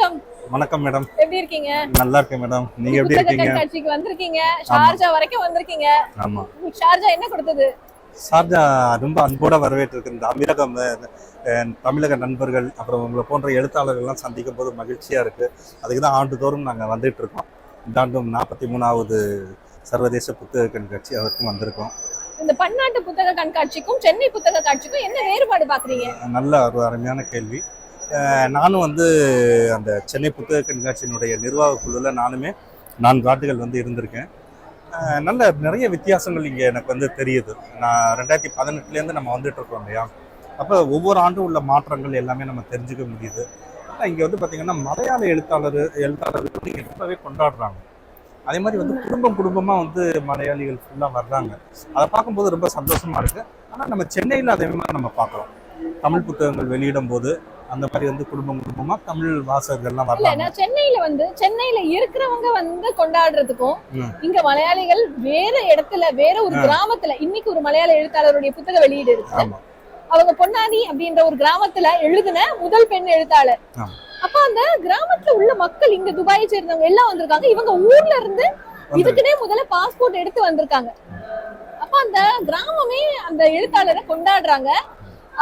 வணக்கம். வணக்கம் மேடம். எப்படி இருக்கீங்க? நல்லா இருக்கேன் மேடம். நீங்க எப்படி இருக்கீங்க? கண்காட்சிக்கு வந்திருக்கீங்க. ஷார்ஜா வரைக்கும் வந்திருக்கீங்க. ஆமா. ஷார்ஜா என்ன கொடுத்தது? சார்ஜா ரொம்ப அன்போட வரவேற்றிருக்கு இந்த அமீரகம் தமிழக நண்பர்கள் அப்புறம் உங்களை போன்ற எழுத்தாளர்கள்லாம் சந்திக்கும் போது மகிழ்ச்சியா இருக்கு. அதுக்கு தான் ஆண்டுதோறும் நாங்க வந்துட்டு இருக்கோம். இந்த ஆண்டும் நாற்பத்தி மூணாவது சர்வதேச புத்தக கண்காட்சி அதற்கும் வந்திருக்கோம். இந்த பன்னாட்டு புத்தக கண்காட்சிக்கும் சென்னை புத்தக காட்சிக்கும் என்ன வேறுபாடு பாக்குறீங்க நல்ல ஒரு அருமையான கேள்வி. நானும் வந்து அந்த சென்னை புத்தக கண்காட்சியினுடைய நிர்வாக குழுவில் நானுமே நான்கு ஆண்டுகள் வந்து இருந்திருக்கேன். நல்ல நிறைய வித்தியாசங்கள் இங்கே எனக்கு வந்து தெரியுது. நான் ரெண்டாயிரத்தி பதினெட்டுலேருந்து நம்ம வந்துட்டு இருக்கோம் இல்லையா? அப்போ ஒவ்வொரு ஆண்டும் உள்ள மாற்றங்கள் எல்லாமே நம்ம தெரிஞ்சுக்க முடியுது. இங்கே வந்து பார்த்திங்கன்னா மலையாள எழுத்தாளர் எழுத்தாளர்கள் வந்து இங்கே ரொம்பவே கொண்டாடுறாங்க. அதே மாதிரி வந்து குடும்பம் குடும்பமாக வந்து மலையாளிகள் ஃபுல்லாக வர்றாங்க. அதை பார்க்கும்போது ரொம்ப சந்தோஷமாக இருக்குது ஆனால் நம்ம சென்னையில் அதே மாதிரி நம்ம பார்க்குறோம். தமிழ் புத்தகங்கள் வெளியிடும் போது அந்த மாதிரி வந்து குடும்பம் குடும்பமா தமிழ் வாசகர்கள்லாம் நான் சென்னையில வந்து சென்னையில இருக்கிறவங்க வந்து கொண்டாடுறதுக்கும். இங்க மலையாளிகள் வேற இடத்துல வேற ஒரு. கிராமத்துல இன்னைக்கு ஒரு மலையாள எழுத்தாளருடைய புத்தக வெளியீடு இருக்கு. அவங்க பொன்னானி அப்படின்ற ஒரு கிராமத்துல எழுதின முதல் பெண் எழுத்தாளர். அப்ப அந்த கிராமத்துல உள்ள மக்கள் இங்க துபாயை சேர்ந்தவங்க எல்லாம் வந்திருக்காங்க. இவங்க ஊர்ல இருந்து இதுக்குன்னே முதல்ல பாஸ்போர்ட் எடுத்து வந்திருக்காங்க. அப்ப அந்த கிராமமே அந்த எழுத்தாளரை கொண்டாடுறாங்க.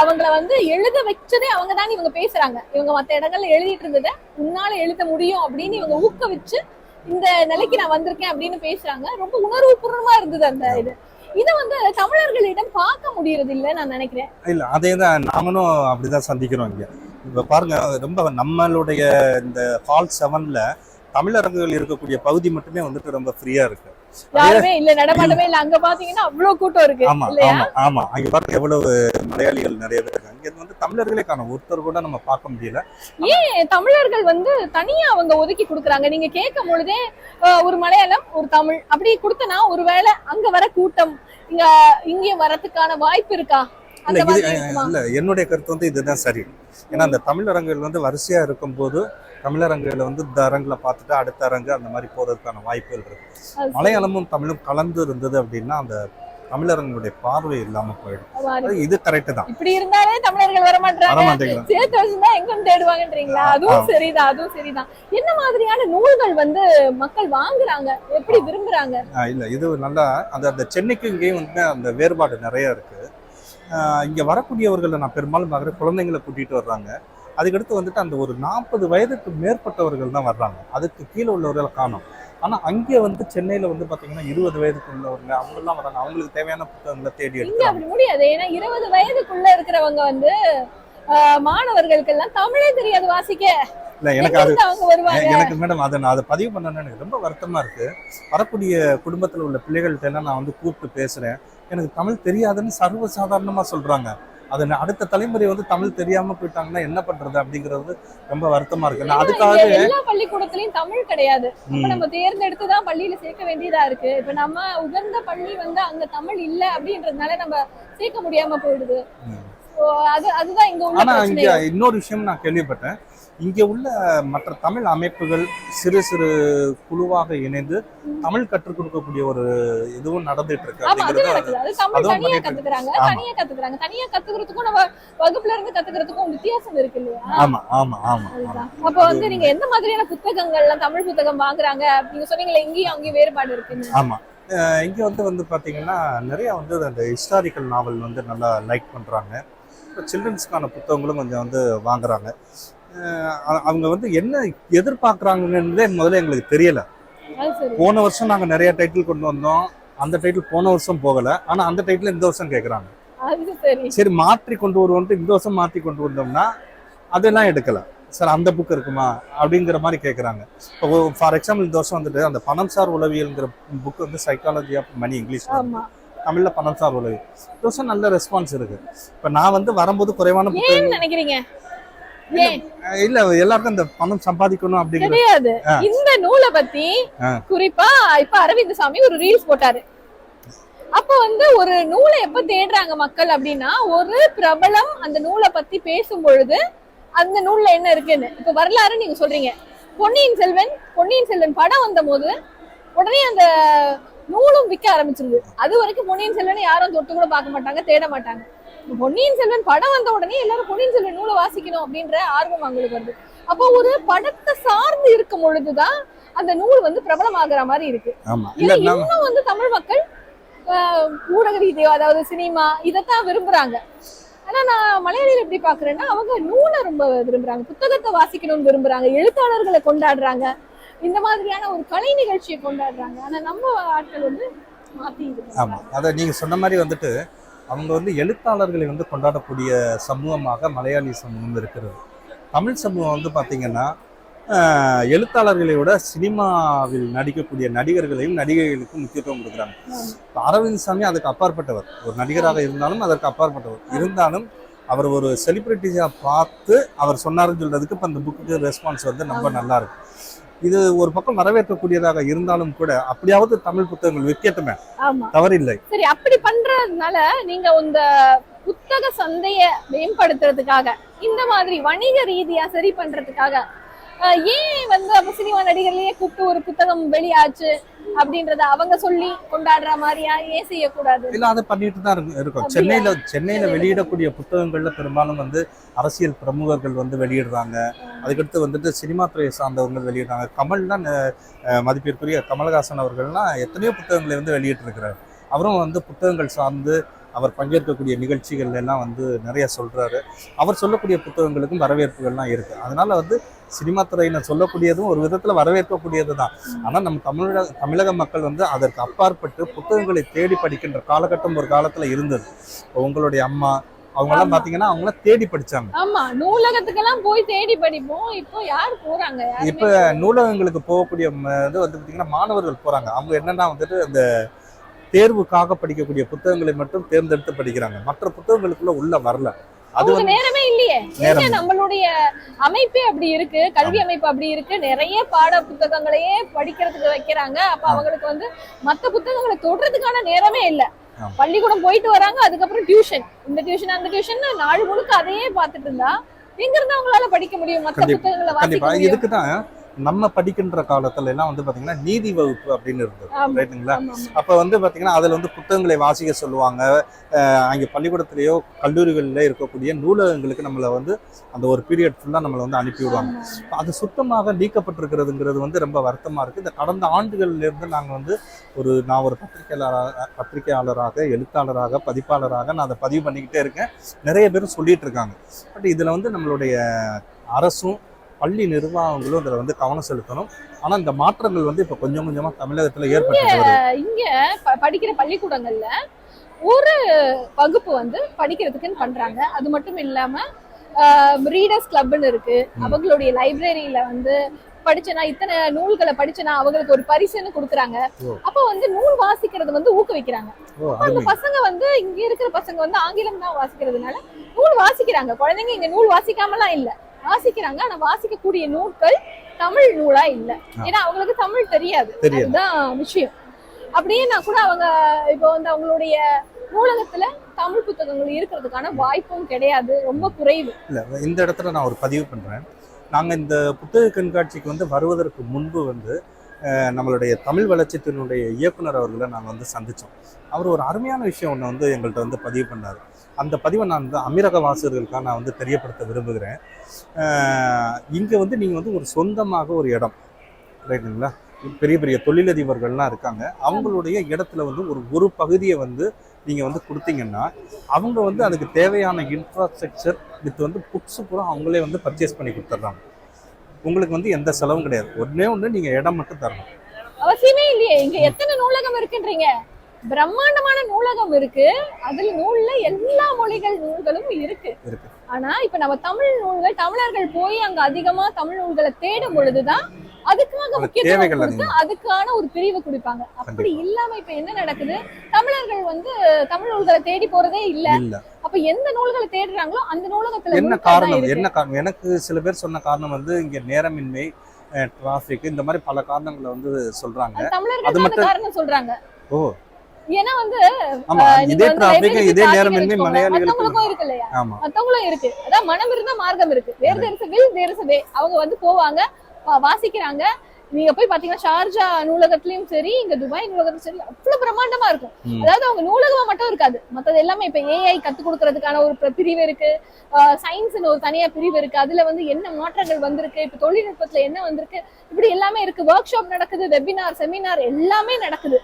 அவங்கள வந்து எழுத வச்சதே அவங்க தான் இவங்க பேசுறாங்க. இவங்க மத்த இடங்கள்ல எழுதிட்டு இருந்ததை உன்னால எழுத முடியும் அப்படின்னு இவங்க ஊக்குவிச்சு இந்த நிலைக்கு நான் வந்திருக்கேன் அப்படின்னு பேசுறாங்க. ரொம்ப உணர்வுபூர்வமா இருந்தது அந்த இது. இத வந்து தமிழர்களிடம் பார்க்க முடியறது இல்ல நான் நினைக்கிறேன். இல்ல அதே தான் நாங்களும் அப்படிதான் சந்திக்கிறோம் இங்க. இப்ப பாருங்க ரொம்ப நம்மளுடைய இந்த ஹால் செவன்ல தமிழரங்குகள் இருக்கக்கூடிய பகுதி மட்டுமே வந்துட்டு ரொம்ப ஃப்ரீயா இருக்கு. யாருமே இல்ல நடமாட்டமே இல்ல. அங்க பாத்தீங்கன்னா அவ்வளவு கூட்டம் இருக்கு ஆமா ஆமா ஆமா. அங்க பாருங்க எவ்வளவு மலையாளிகள் நிறைய பேர் இருக்காங்க. இங்க வந்து தமிழர்களே காணும். ஒருத்தர் கூட நம்ம பார்க்க முடியல. ஏன் தமிழர்கள் வந்து தனியா அவங்க ஒதுக்கி கொடுக்குறாங்க? நீங்க கேட்கும் பொழுதே ஒரு மலையாளம் ஒரு தமிழ். அப்படி கொடுத்தனா ஒருவேளை அங்க வர கூட்டம் இங்க இங்கே வரதுக்கான வாய்ப்பு இருக்கா? இல்ல இருக்குமா? என்னுடைய கருத்து வந்து இதுதான் சரி. ஏன்னா அந்த தமிழரங்குகள் வந்து வரிசையா இருக்கும்போது தமிழரங்குகளை வந்து இந்த அரங்குல பார்த்துட்டு அடுத்த அரங்கு அந்த மாதிரி போறதுக்கான வாய்ப்புகள் இருக்கு. மலையாளமும் தமிழும் கலந்து இருந்தது அப்படின்னா அந்த தமிழரங்களுடைய பார்வை இல்லாம போயிடும். இது கரெக்ட் தான். இப்படி இருந்தாலே தமிழர்கள் வர மாட்டாங்க சேர்த்து வச்சுதான் எங்க தேடுவாங்கன்றீங்களா? அதுவும். சரிதான் அதுவும் சரிதான். என்ன மாதிரியான நூல்கள் வந்து மக்கள் வாங்குறாங்க? எப்படி விரும்புறாங்க? இல்ல இது நல்லா அந்த அந்த சென்னைக்கு இங்கேயும் வந்து அந்த வேறுபாடு நிறைய இருக்கு. இங்க வரக்கூடியவர்களை நான் பெரும்பாலும் பார்க்குறேன். குழந்தைங்களை கூட்டிட்டு வர்றாங்க. அதுக்கடுத்து வந்துட்டு அந்த ஒரு நாற்பது வயதுக்கு மேற்பட்டவர்கள் தான் வர்றாங்க. அதுக்கு கீழே உள்ளவர்களை காணும். ஆனா அங்கே வந்து சென்னையில வந்து பாத்தீங்கன்னா இருபது வயதுக்கு உள்ளவங்க அவங்கெல்லாம் வராங்க அவங்களுக்கு தேவையான புத்தகங்களை தேடி எடுக்கிறாங்க. அப்படி முடியாது. ஏன்னா இருபது வயதுக்குள்ள இருக்கிறவங்க வந்து மாணவர்களுக்கு எல்லாம் தமிழே தெரியாது வாசிக்க. இல்ல எனக்கு அது எனக்கு மேடம் அதை நான் அதை பதிவு பண்ணணும்னு எனக்கு ரொம்ப வருத்தமா இருக்கு. வரக்கூடிய குடும்பத்துல உள்ள பிள்ளைகள்ட்ட எல்லாம் நான் வந்து கூப்பிட்டு பேசுறேன். எனக்கு தமிழ் தெரியாதுன்னு சர்வ சாதாரணமா சொல்றாங்க. அது அடுத்த தலைமுறை வந்து தமிழ் தெரியாம போயிட்டாங்கன்னா என்ன பண்றது அப்படிங்கிறது ரொம்ப வருத்தமா இருக்கு. நான் அதுக்காக எல்லா பள்ளிக்கூடத்திலயும் தமிழ் கிடையாது. நம்ம தேர்ந்தெடுத்து தான் பள்ளியில சேர்க்க வேண்டியதா இருக்கு. இப்ப நம்ம உகந்த பள்ளி வந்து அங்க தமிழ் இல்ல அப்படின்றதுனால நம்ம சேர்க்க முடியாம போயிடுது. அது அதுதான் இங்க உள்ள ஆனா இங்க இன்னொரு விஷயம் நான் கேள்விப்பட்டேன். இங்க உள்ள மற்ற தமிழ் அமைப்புகள் சிறு சிறு குழுவாக இணைந்து தமிழ் கற்றுக் கொடுக்கக்கூடிய ஒரு இதுவும் நடந்துட்டு இருக்கு அது தனியா கத்துக்கிறாங்க. தனியா கத்துக்கிறாங்க. தனியா கத்துக்கிறதுக்கும் நம்ம வகுப்புல இருந்து கத்துக்கிறதுக்கும் வித்தியாசம் இருக்கு இல்லையா? ஆமா ஆமா ஆமா அப்ப வந்து நீங்க எந்த மாதிரியான புத்தகங்கள்லாம் தமிழ் புத்தகம் வாங்குறாங்க? நீங்க சொன்னீங்களே இங்கேயும் அங்கேயும் வேறுபாடு இருக்குன்னு. ஆமா. இங்க வந்து வந்து பாத்தீங்கன்னா நிறைய வந்து அந்த ஹிஸ்டாரிக்கல் நாவல் வந்து நல்லா லைக் பண்றாங்க. சில்ட்ரன்ஸ்க்கான புத்தகங்களும் கொஞ்சம் வந்து வாங்குறாங்க. அவங்க வந்து என்ன எதிர்பார்க்குறாங்கன்னே முதல்ல எங்களுக்கு தெரியல. போன வருஷம் நாங்க நிறைய டைட்டில் கொண்டு வந்தோம். அந்த டைட்டில் போன வருஷம் போகல. ஆனா அந்த டைட்டில் இந்த வருஷம் கேக்குறாங்க. அது சரி. மாற்றி கொண்டு வருவோன்ட்டு இந்த வருஷம் மாற்றி கொண்டு வந்தோம்னா அதெல்லாம் எடுக்கல. சார் அந்த புக் இருக்குமா? அப்படிங்கிற மாதிரி கேட்குறாங்க இப்போ ஃபார் எக்ஸாம்பிள் இந்த வருஷம் வந்துட்டு அந்த பணம் சார் உளவியல்ங்கிற புக் வந்து சைக்காலஜி ஆஃப் மணி இங்கிலீஷ் தமிழ்ல பணம் சார் இந்த வருஷம் நல்ல ரெஸ்பான்ஸ் இருக்கு. இப்போ நான் வந்து வரும்போது குறைவான புத்தகம் நினைக்கிறீங்க? இல்ல எல்லாருக்கும் இந்த பணம் சம்பாதிக்கணும் அப்படிங்கிற கிடையாது. ஆ. இந்த நூலை பத்தி. குறிப்பா இப்ப அரவிந்த் சாமி ஒரு ரீல்ஸ் போட்டாரு. அப்ப வந்து ஒரு நூலை எப்ப தேடுறாங்க மக்கள் அப்படின்னா ஒரு பிரபலம் அந்த நூலை பத்தி பேசும் பொழுது அந்த நூல்ல என்ன இருக்குன்னு. இப்ப வரலாறு நீங்க சொல்றீங்க. பொன்னியின் செல்வன் பொன்னியின் செல்வன் படம் வந்த போது உடனே அந்த நூலும் விற்க ஆரம்பிச்சிருது. அது வரைக்கும் பொன்னியின் செல்வனை யாரும் தொட்டு கூட பார்க்க மாட்டாங்க தேட மாட்டாங்க. பொன்னியின் செல்வன் படம் வந்த உடனே எல்லாரும் பொன்னியின் செல்வன் நூலை வாசிக்கணும் அப்படின்ற ஆர்வம் அவங்களுக்கு வருது. அப்போ ஒரு படத்தை சார்ந்து இருக்கும் பொழுதுதான் அந்த நூல் வந்து பிரபலமாகிற மாதிரி இருக்கு. இன்னும் வந்து தமிழ் மக்கள் ஆஹ், ஊடக ரீதியோ அதாவது சினிமா இதைத்தான் விரும்புறாங்க. ஆனா நான் மலையாளிகள் எப்படி பாக்குறேன்னா அவங்க நூலை ரொம்ப விரும்புறாங்க புத்தகத்தை வாசிக்கணும்னு விரும்புறாங்க எழுத்தாளர்களை கொண்டாடுறாங்க. இந்த மாதிரியான ஒரு கலை நிகழ்ச்சியை கொண்டாடுறாங்க. ஆனா நம்ம ஆட்கள் வந்து மாத்தி ஆமா. பண்றாங்க. நீங்க சொன்ன மாதிரி வந்துட்டு அவங்க வந்து எழுத்தாளர்களை வந்து கொண்டாடக்கூடிய சமூகமாக மலையாளி சமூகம் இருக்கிறது. தமிழ் சமூகம் வந்து பார்த்திங்கன்னா எழுத்தாளர்களை விட சினிமாவில் நடிக்கக்கூடிய நடிகர்களையும் நடிகைகளுக்கும் முக்கியத்துவம் கொடுக்குறாங்க. அரவிந்த் சாமி அதுக்கு அப்பாற்பட்டவர். ஒரு நடிகராக இருந்தாலும் அதற்கு அப்பாற்பட்டவர். இருந்தாலும் அவர் ஒரு செலிபிரிட்டிஸாக பார்த்து அவர் சொன்னாருன்னு சொல்றதுக்கு இப்போ அந்த புக்குக்கு ரெஸ்பான்ஸ் வந்து ரொம்ப நல்லா இருக்கு. இது ஒரு பக்கம் வரவேற்கக்கூடியதாக இருந்தாலும் கூட அப்படியாவது தமிழ் புத்தகங்கள் விற்கட்டுமே தவறில்லை. சரி அப்படி பண்றதுனால நீங்க இந்த புத்தக சந்தைய மேம்படுத்துறதுக்காக இந்த மாதிரி வணிக ரீதியா சரி பண்றதுக்காக ஏன் வந்து அப்ப சினிமா நடிகர்களையே கூப்பிட்டு ஒரு புத்தகம் வெளியாச்சு அப்படின்றத அவங்க சொல்லி கொண்டாடுற மாதிரியா? ஏன் செய்யக்கூடாது? இல்ல அதை பண்ணிட்டு தான் இருக்கு- இருக்கோம்? சென்னையில சென்னையில வெளியிடக்கூடிய புத்தகங்கள்ல பெரும்பாலும் வந்து அரசியல் பிரமுகர்கள் வந்து வெளியிடுறாங்க. அதுக்கடுத்து வந்துட்டு சினிமா துறையை சார்ந்தவங்க வெளியிடுறாங்க. அஹ், அஹ், மதிப்பிற்குரிய கமலஹாசன் அவர்கள்லாம் எத்தனையோ புத்தகங்களை வந்து வெளியிட்டிருக்கிறார். அவரும் வந்து புத்தகங்கள் சார்ந்து அவர் பங்கேற்கக்கூடிய நிகழ்ச்சிகள் எல்லாம் வந்து நிறைய சொல்றாரு. அவர் சொல்லக்கூடிய புத்தகங்களுக்கும் வரவேற்புகள்லாம் இருக்கு. அதனால வந்து சினிமா துறையினர் சொல்லக்கூடியதும் ஒரு விதத்துல வரவேற்கக்கூடியது தான் ஆனா நம்ம தமிழக தமிழக மக்கள் வந்து அதற்கு அப்பாற்பட்டு புத்தகங்களை தேடி படிக்கின்ற காலகட்டம் ஒரு காலத்துல இருந்தது. உங்களுடைய அம்மா அவங்க எல்லாம். பாத்தீங்கன்னா அவங்க எல்லாம் தேடி படிச்சாங்க. ஆமா நூலகத்துக்கெல்லாம் போய் தேடி படிப்போம். இப்போ யார் போறாங்க? இப்ப நூலகங்களுக்கு போகக்கூடிய இது வந்து பாத்தீங்கன்னா மாணவர்கள் போறாங்க. அவங்க என்னன்னா வந்துட்டு அந்த தேர்வுக்காக படிக்கக்கூடிய புத்தகங்களை மட்டும் தேர்ந்தெடுத்து படிக்கிறாங்க. மற்ற புத்தகங்களுக்குள்ள உள்ள வரல. அது நேரமே இல்லையே. நம்மளுடைய அமைப்பே அப்படி இருக்கு. கல்வி அமைப்பு அப்படி இருக்கு. நிறைய பாட புத்தகங்களையே படிக்கிறதுக்கு வைக்கிறாங்க. அப்ப. அவங்களுக்கு வந்து மத்த புத்தகங்களை தொடுறதுக்கான நேரமே இல்ல. பள்ளிக்கூடம் போயிட்டு வராங்க. அதுக்கப்புறம் டியூஷன் இந்த டியூஷன் அந்த டியூஷன் நாள் முழுக்க அதையே பார்த்துட்டு இருந்தா எங்க இருந்து அவங்களால படிக்க முடியும்? மத்த. புத்தகங்களை வாசிக்க கண்டிப்பா முடியும். இதுக்கு தான் நம்ம படிக்கின்ற காலத்துல எல்லாம் வந்து பாத்தீங்கன்னா நீதி வகுப்பு அப்படின்னு இருந்தது. ரைட்டுங்களா. அப்ப வந்து பாத்தீங்கன்னா அதுல வந்து புத்தகங்களை வாசிக்க சொல்லுவாங்க அங்க பள்ளிக்கூடத்திலேயோ கல்லூரிகளில் இருக்கக்கூடிய நூலகங்களுக்கு நம்மளை வந்து அந்த ஒரு பீரியட் ஃபுல்லா நம்மளை வந்து அனுப்பி விடுவாங்க ஆமா. அது சுத்தமாக நீக்கப்பட்டிருக்கிறதுங்கிறது வந்து ரொம்ப வருத்தமா இருக்கு இந்த கடந்த ஆண்டுகள்ல இருந்து நாங்க வந்து ஒரு நான் ஒரு பத்திரிகையாளராக பத்திரிகையாளராக எழுத்தாளராக பதிப்பாளராக நான் அதை பதிவு பண்ணிக்கிட்டே இருக்கேன் நிறைய பேரும் சொல்லிட்டு இருக்காங்க பட் இதுல வந்து நம்மளுடைய அரசும் பள்ளி நிர்வாகங்களும் இதுல வந்து கவனம் செலுத்தணும். ஆனா இந்த மாற்றங்கள் வந்து இப்ப கொஞ்சம் கொஞ்சமா தமிழகத்துல ஏற்பட்டு இங்க படிக்கிற பள்ளிக்கூடங்கள்ல ஒரு வகுப்பு வந்து படிக்கிறதுக்குன்னு பண்றாங்க. அது மட்டும் இல்லாம ரீடர்ஸ் கிளப்னு இருக்கு. அவங்களுடைய லைப்ரரியில வந்து படிச்சனா இத்தனை நூல்களை படிச்சனா அவங்களுக்கு ஒரு பரிசுன்னு கொடுக்குறாங்க. அப்ப வந்து நூல் வாசிக்கிறது வந்து ஊக்குவிக்கிறாங்க. அந்த பசங்க வந்து இங்க இருக்கிற பசங்க வந்து ஆங்கிலம் தான் வாசிக்கிறதுனால நூல் வாசிக்கிறாங்க. குழந்தைங்க இங்க நூல் வாசிக்காமலாம் இல்ல. வாசிக்கிறாங்க. ஆனா வாசிக்கக்கூடிய நூல்கள் தமிழ் நூலா இல்ல. ஏன்னா அவங்களுக்கு தமிழ் தெரியாது. அதுதான் விஷயம். அப்படியே நான் கூட அவங்க இப்போ வந்து அவங்களுடைய நூலகத்துல தமிழ் புத்தகங்கள் இருக்கிறதுக்கான வாய்ப்பும் கிடையாது. ரொம்ப குறைவு. இல்ல இந்த இடத்துல நான் ஒரு பதிவு பண்றேன். நாங்க இந்த புத்தக கண்காட்சிக்கு வந்து வருவதற்கு முன்பு வந்து நம்மளுடைய தமிழ் வளர்ச்சித்தினுடைய இயக்குனர் அவர்களை நாங்கள் வந்து சந்திச்சோம். அவர் ஒரு அருமையான விஷயம் ஒன்று வந்து எங்கள்கிட்ட வந்து பதிவு பண்ணார். அந்த பதிவை நான் வந்து அமீரக வாசகர்களுக்காக நான் வந்து தெரியப்படுத்த விரும்புகிறேன். இங்கே வந்து நீங்கள் வந்து ஒரு சொந்தமாக ஒரு இடம் ரைட்டுங்களா பெரிய பெரிய தொழிலதிபர்கள்லாம் இருக்காங்க. அவங்களுடைய இடத்துல வந்து ஒரு ஒரு பகுதியை வந்து நீங்கள் வந்து கொடுத்தீங்கன்னா அவங்க வந்து அதுக்கு தேவையான இன்ஃப்ராஸ்ட்ரக்சர் வித் வந்து புக்ஸு பூரா அவங்களே வந்து பர்ச்சேஸ் பண்ணி கொடுத்துட்றாங்க உங்களுக்கு வந்து எந்த செலவும் கிடையாது. ஒன்றே ஒன்று நீங்கள் இடம் மட்டும் தரணும். அவசியமே இல்லையே. இங்க எத்தனை நூலகம் இருக்குன்றீங்க? பிரம்மாண்டமான நூலகம் இருக்கு. அதுல நூல்ல எல்லா மொழிகள் நூல்களும் இருக்கு. ஆனா இப்ப நம்ம தமிழ் நூல்கள் தமிழர்கள் போய் அங்க அதிகமா தமிழ் நூல்களை தேடும் பொழுதுதான் அதுக்காக முக்கியத்துவம் கொடுத்து அதுக்கான ஒரு பிரிவு கொடுப்பாங்க. அப்படி இல்லாம இப்ப என்ன நடக்குது? தமிழர்கள் வந்து தமிழ் நூல்களை தேடி போறதே இல்ல. அப்ப எந்த நூல்களை தேடுறாங்களோ அந்த நூலகத்துல என்ன காரணம். என்ன காரணம்? எனக்கு சில பேர் சொன்ன காரணம் வந்து இங்க நேரமின்மை டிராஃபிக் இந்த மாதிரி பல காரணங்களை வந்து சொல்றாங்க. அது தமிழர்கள் மட்டும்- காரணம் சொல்றாங்க. ஓ ஏன்னா வந்து இதே library இதே பாத்தீங்கன்னு நேரமின்மை வச்சுக்கோங்க, மலையாளிகளுக்கு மத்தவங்களுக்கும் இருக்கு இல்லையா? மத்தவங்களும் இருக்கு. அதான் மனம் இருந்தா மார்க்கம் இருக்கு. Where there's will there's way அவங்க வந்து போவாங்க வாசிக்கிறாங்க. நீங்க போய் பாத்தீங்கன்னா ஷார்ஜா நூலகத்திலயும் சரி இங்க துபாய் நூலகத்திலும் சரி அவ்வளவு பிரம்மாண்டமா இருக்கும். அதாவது அவங்க நூலகமா மட்டும் இருக்காது. மத்தது எல்லாமே இப்ப ஏஐ கத்து கொடுக்கறதுக்கான ஒரு பிர- பிரிவு இருக்கு. சயின்ஸ்னு ஒரு தனியா பிரிவு இருக்கு. அதுல வந்து என்ன மாற்றங்கள் வந்திருக்கு? இப்ப தொழில்நுட்பத்துல என்ன வந்திருக்கு? இப்படி எல்லாமே இருக்கு. ஒர்க் ஷாப் நடக்குது வெபினார் செமினார் எல்லாமே நடக்குது.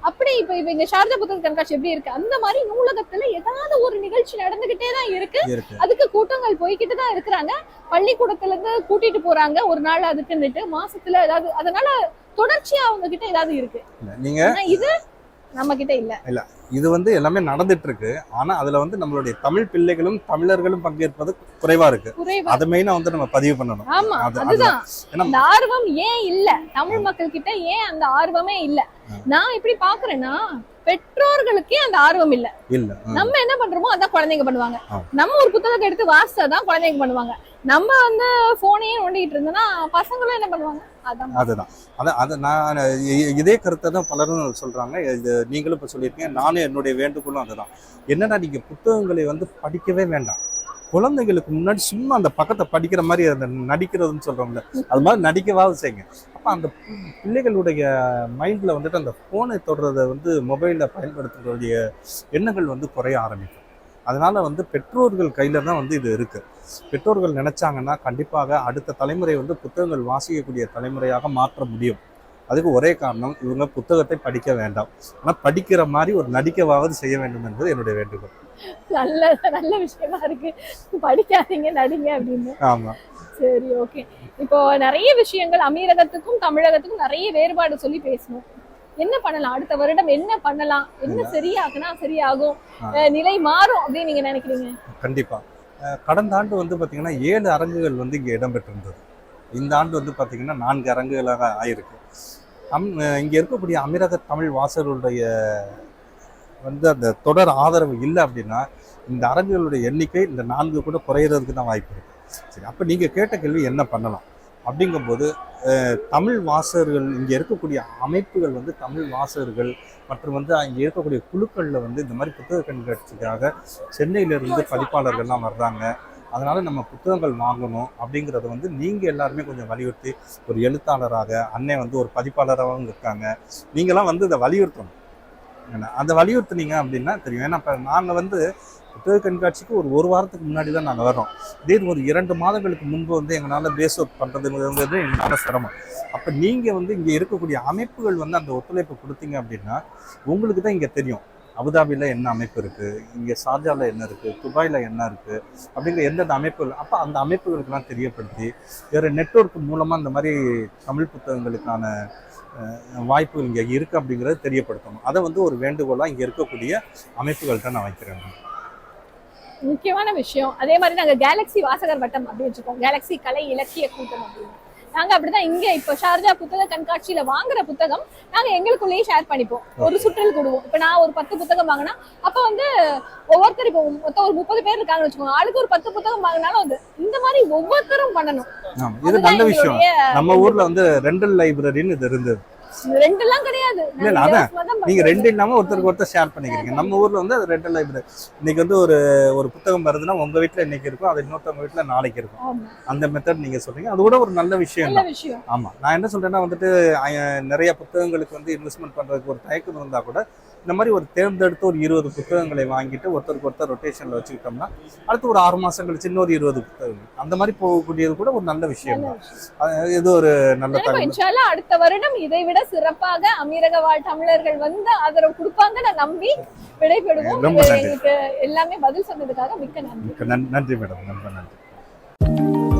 அப்படி இப்ப இப்ப இங்க ஷார்ஜா புத்தக கண்காட்சி எப்படி இருக்கு? அந்த மாதிரி நூலகத்துல ஏதாவது ஒரு நிகழ்ச்சி நடந்துகிட்டே தான் இருக்கு. இருக்கு. அதுக்கு கூட்டங்கள் போய்கிட்டு தான் இருக்கிறாங்க. பள்ளிக்கூடத்துல இருந்து கூட்டிட்டு போறாங்க. ஒரு நாள் அதுக்குன்னுட்டு மாசத்துல ஏதாவது அதனால தொடர்ச்சியா அவங்க கிட்ட ஏதாவது இருக்கு. நீங்க இது நம்ம கிட்ட இல்ல இது வந்து எல்லாமே நடந்துட்டு இருக்கு ஆனா அதுல வந்து நம்மளுடைய தமிழ் பிள்ளைகளும் தமிழர்களும் பங்கேற்பது குறைவா இருக்கு. அதை மெயினா வந்து நம்ம பதிவு பண்ணணும். ஆமா அது- அதுதான். அந்த ஆர்வம் ஏன் இல்ல? தமிழ் மக்கள் கிட்ட ஏன் அந்த ஆர்வமே இல்ல. நான் எப்படி பாக்குறேன்னா பெற்றோர்களுக்கே அந்த ஆர்வம் இல்ல. இல்ல. நம்ம என்ன பண்றோமோ அதான் குழந்தைங்க பண்ணுவாங்க. நம்ம ஒரு புத்தகத்தை எடுத்து வாசிச்சாதான் குழந்தைங்க பண்ணுவாங்க. நம்ம வந்து போனையே நோண்டிட்டு இருந்தோம்னா பசங்களும் என்ன பண்ணுவாங்க? அதுதான். அதான் அதை நான் இதே கருத்தை தான் பலரும் சொல்றாங்க. இது நீங்களும் இப்போ சொல்லியிருக்கீங்க. நானும் என்னுடைய வேண்டுகோளும் அதுதான். என்னன்னா நீங்கள் புத்தகங்களை வந்து படிக்கவே வேண்டாம். குழந்தைகளுக்கு முன்னாடி சும்மா அந்த பக்கத்தை படிக்கிற மாதிரி அந்த நடிக்கிறதுன்னு சொல்கிறோம்ல அது மாதிரி நடிக்கவாவது செய்யுங்க. அப்போ அந்த பிள்ளைகளுடைய மைண்டில் வந்துட்டு அந்த ஃபோனை தொடுறதை வந்து மொபைலில் பயன்படுத்துறதுடைய எண்ணங்கள் வந்து குறைய ஆரம்பிக்கும். அதனால வந்து பெற்றோர்கள் கையில தான் வந்து இது இருக்கு. பெற்றோர்கள் நினைச்சாங்கன்னா கண்டிப்பாக அடுத்த தலைமுறை வந்து புத்தகங்கள் வாசிக்கக்கூடிய தலைமுறையாக மாற்ற முடியும். அதுக்கு ஒரே காரணம் இவங்க புத்தகத்தை படிக்க வேண்டாம். ஆனால் படிக்கிற மாதிரி ஒரு நடிக்கவாவது செய்ய வேண்டும் என்பது என்னுடைய வேண்டுகோள். நல்ல நல்ல விஷயமா இருக்கு. படிக்காதீங்க நடிங்க அப்படின்னு. ஆமா. சரி ஓகே. இப்போ நிறைய விஷயங்கள் அமீரகத்துக்கும் தமிழகத்துக்கும் நிறைய வேறுபாடு சொல்லி பேசணும் என்ன பண்ணலாம்? அடுத்த வருடம் என்ன பண்ணலாம்? என்ன சரியாகுனா சரியாகும். நிலை மாறும் அப்படின்னு நீங்க நினைக்கிறீங்க? கண்டிப்பா. கடந்த ஆண்டு வந்து பார்த்தீங்கன்னா ஏழு அரங்குகள் வந்து இங்கே இடம்பெற்றிருந்தது. இந்த ஆண்டு வந்து பார்த்தீங்கன்னா நான்கு அரங்குகளாக ஆயிருக்கு. அம் இங்கே இருக்கக்கூடிய அமீரக தமிழ் வாசகர்களுடைய வந்து அந்த தொடர் ஆதரவு இல்லை அப்படின்னா இந்த அரங்குகளுடைய எண்ணிக்கை இந்த நான்கு கூட குறையிறதுக்கு தான் வாய்ப்பு இருக்கு. சரி அப்போ நீங்கள் கேட்ட கேள்வி என்ன பண்ணலாம்? அப்படிங்கும்போது தமிழ் வாசகர்கள் இங்கே இருக்கக்கூடிய அமைப்புகள் வந்து தமிழ் வாசகர்கள் மற்றும் வந்து இங்கே இருக்கக்கூடிய குழுக்களில் வந்து இந்த மாதிரி புத்தக கண்காட்சிக்காக சென்னையிலிருந்து பதிப்பாளர்கள்லாம் வர்றாங்க. அதனால் நம்ம புத்தகங்கள் வாங்கணும் அப்படிங்கிறத வந்து நீங்கள் எல்லாருமே கொஞ்சம் வலியுறுத்தி ஒரு எழுத்தாளராக அன்னை வந்து ஒரு பதிப்பாளராகவும் இருக்காங்க. நீங்களாம் வந்து இதை வலியுறுத்தணும். என்ன அதை வலியுறுத்துனீங்க அப்படின்னா தெரியும். ஏன்னா இப்போ நாங்கள் வந்து புத்தக கண்காட்சிக்கு ஒரு ஒரு வாரத்துக்கு முன்னாடி தான் நாங்கள் வரோம் திடீர்னு ஒரு இரண்டு மாதங்களுக்கு முன்பு வந்து எங்களால் பேஸ் ஒர்க் பண்ணுறதுங்கிறது எங்களால் சிரமம். அப்போ நீங்கள் வந்து இங்கே இருக்கக்கூடிய அமைப்புகள் வந்து அந்த ஒத்துழைப்பு கொடுத்தீங்க அப்படின்னா உங்களுக்கு தான் இங்கே தெரியும். அபுதாபியில் என்ன அமைப்பு இருக்குது இங்கே ஷார்ஜாவில் என்ன இருக்குது துபாயில் என்ன இருக்குது அப்படிங்கிற எந்தெந்த அமைப்புகள்? அப்போ அந்த அமைப்புகளுக்கெல்லாம் தெரியப்படுத்தி வேறு நெட்ஒர்க் மூலமாக இந்த மாதிரி தமிழ் புத்தகங்களுக்கான அஹ், வாய்ப்புகள் இங்கே இருக்குது அப்படிங்கிறத தெரியப்படுத்தணும். அதை வந்து ஒரு வேண்டுகோளாக இங்கே இருக்கக்கூடிய அமைப்புகள்கிட்ட நான் வைக்கிறேன். முக்கியமான விஷயம் அதே மாதிரி நாங்க கேலக்ஸி வாசகர் வட்டம் அப்படின்னு வச்சுக்கோம் கேலக்ஸி கலை இலக்கிய கூட்டம் அப்படின்னு. நாங்க அப்படிதான் இங்க இப்போ ஷார்ஜா புத்தக கண்காட்சியில வாங்குற புத்தகம் நாங்க எங்களுக்குள்ளேயே ஷேர் பண்ணிப்போம். ஒரு சுற்றல் கூடுவோம். இப்ப நான் ஒரு பத்து புத்தகம் வாங்கினா அப்ப வந்து ஒவ்வொருத்தர் இப்போ மொத்தம் ஒரு முப்பது பேர் இருக்காங்கன்னு வச்சுக்கோங்க. ஆளுக்கு ஒரு பத்து புத்தகம் வாங்கினாலும் அது இந்த மாதிரி ஒவ்வொருத்தரும் பண்ணணும். இது நல்ல விஷயம். நம்ம ஊரில் வந்து ரெண்டல் லைப்ரரின்னு இது இருந்தது. ரெண்டு எல்லாம் கிடையாது. இல்ல, அதான். நீங்க ரெண்டு இல்லாம ஒருத்தருக்கு ஒருத்தர் ஷேர் பண்ணிக்கிறீங்க. நம்ம ஊர்ல வந்து அது ரெண்டு லைப்ரரி இன்னைக்கு வந்து ஒரு ஒரு புத்தகம் வருதுன்னா உங்க வீட்ல இன்னைக்கு இருக்கும் அது இன்னொருத்தவங்க வீட்ல நாளைக்கு இருக்கும். அந்த மெத்தட் நீங்க சொல்றீங்க. அது கூட ஒரு நல்ல விஷயம் தான். ஆமா. நான் என்ன சொல்றேன்னா வந்துட்டு நிறைய புத்தகங்களுக்கு வந்து இன்வெஸ்ட்மெண்ட் பண்றதுக்கு ஒரு தயக்கம் இருந்தா கூட இந்த மாதிரி ஒரு தேர்ந்தெடுத்து ஒரு இருபது புத்தகங்களை வாங்கிட்டு ஒருத்தருக்கு ஒருத்தர் ரொட்டேஷன்ல வச்சுக்கிட்டோம்னா அடுத்து ஒரு ஆறு மாசம் கழிச்சு இன்னொரு இருபது புத்தகங்கள். அந்த மாதிரி போகக்கூடியது கூட ஒரு நல்ல விஷயம் தான். இது ஒரு நல்ல தகவல். அடுத்த வருடம் இதை விட சிறப்பாக அமீரக வாழ் தமிழர்கள் வந்து ஆதரவு கொடுப்பாங்க நான் நம்பி விடைபெறுவோம். எங்களுக்கு எல்லாமே பதில் சொன்னதுக்காக மிக்க நன்றி. நன்றி மேடம். ரொம்ப நன்றி.